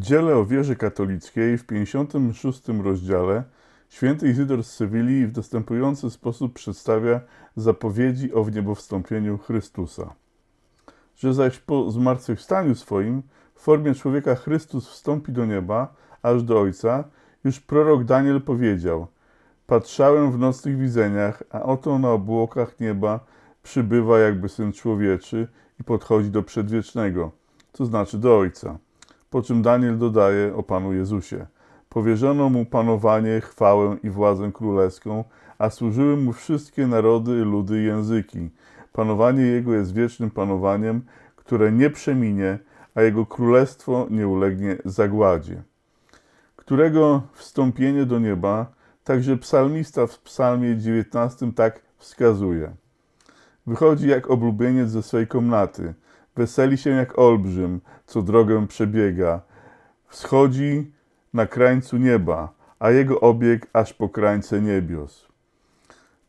W dziele o wierze katolickiej w 56 rozdziale święty Izydor z Sewilli w następujący sposób przedstawia zapowiedzi o wniebowstąpieniu Chrystusa. Że zaś po zmartwychwstaniu swoim w formie człowieka Chrystus wstąpi do nieba, aż do Ojca, już prorok Daniel powiedział Patrzałem w nocnych widzeniach, a oto na obłokach nieba przybywa jakby Syn Człowieczy i podchodzi do Przedwiecznego, to znaczy do Ojca. Po czym Daniel dodaje o Panu Jezusie. Powierzono mu panowanie, chwałę i władzę królewską, a służyły mu wszystkie narody, ludy i języki. Panowanie jego jest wiecznym panowaniem, które nie przeminie, a jego królestwo nie ulegnie zagładzie. Którego wstąpienie do nieba, także psalmista w psalmie 19 tak wskazuje. Wychodzi jak oblubieniec ze swej komnaty, weseli się jak olbrzym, co drogę przebiega. Wschodzi na krańcu nieba, a jego obieg aż po krańce niebios.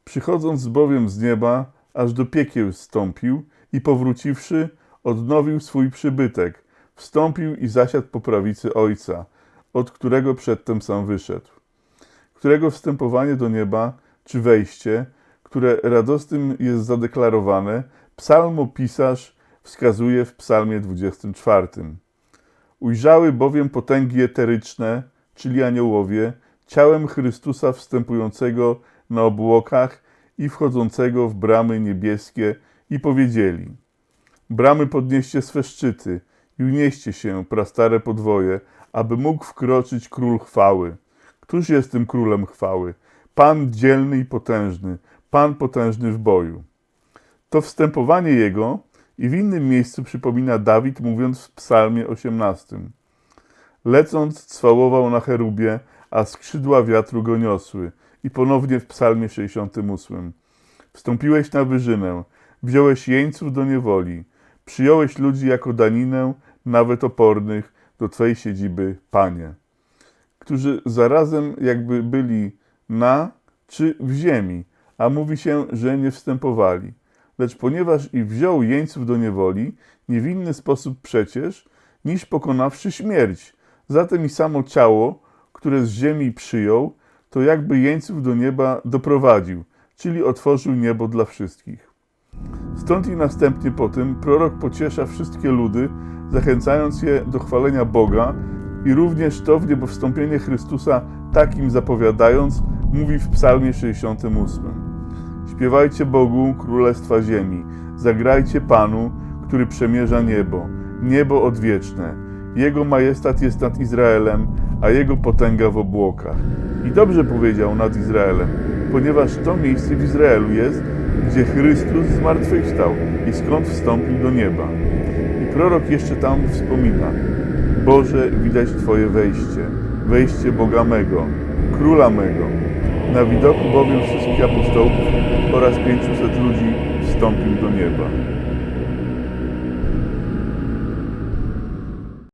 Przychodząc bowiem z nieba, aż do piekieł zstąpił i powróciwszy, odnowił swój przybytek, wstąpił i zasiadł po prawicy Ojca, od którego przedtem sam wyszedł. Którego wstępowanie do nieba, czy wejście, które radosnym jest zadeklarowane, psalmopisarz wskazuje w psalmie 24. Ujrzały bowiem potęgi eteryczne, czyli aniołowie, ciałem Chrystusa wstępującego na obłokach i wchodzącego w bramy niebieskie i powiedzieli Bramy podnieście swe szczyty i unieście się, prastare podwoje, aby mógł wkroczyć król chwały. Któż jest tym królem chwały? Pan dzielny i potężny, Pan potężny w boju. To wstępowanie jego i w innym miejscu przypomina Dawid, mówiąc w Psalmie 18. Lecąc, cwałował na cherubie, a skrzydła wiatru go niosły. I ponownie w Psalmie 68. Wstąpiłeś na wyżynę, wziąłeś jeńców do niewoli, przyjąłeś ludzi jako daninę, nawet opornych, do Twej siedziby, Panie. Którzy zarazem jakby byli na czy w ziemi, a mówi się, że nie wstępowali. Lecz ponieważ i wziął jeńców do niewoli, nie w inny sposób przecież, niż pokonawszy śmierć. Zatem i samo ciało, które z ziemi przyjął, to jakby jeńców do nieba doprowadził, czyli otworzył niebo dla wszystkich. Stąd i następnie po tym prorok pociesza wszystkie ludy, zachęcając je do chwalenia Boga i również to w niebowstąpienie Chrystusa takim zapowiadając, mówi w psalmie 68. Śpiewajcie Bogu, Królestwa Ziemi, zagrajcie Panu, który przemierza niebo, niebo odwieczne. Jego majestat jest nad Izraelem, a Jego potęga w obłokach. I dobrze powiedział nad Izraelem, ponieważ to miejsce w Izraelu jest, gdzie Chrystus zmartwychwstał i skąd wstąpił do nieba. I prorok jeszcze tam wspomina, Boże, widać Twoje wejście, wejście Boga mego, Króla mego. Na widoku bowiem wszystkich apostołów oraz 500 ludzi wstąpił do nieba.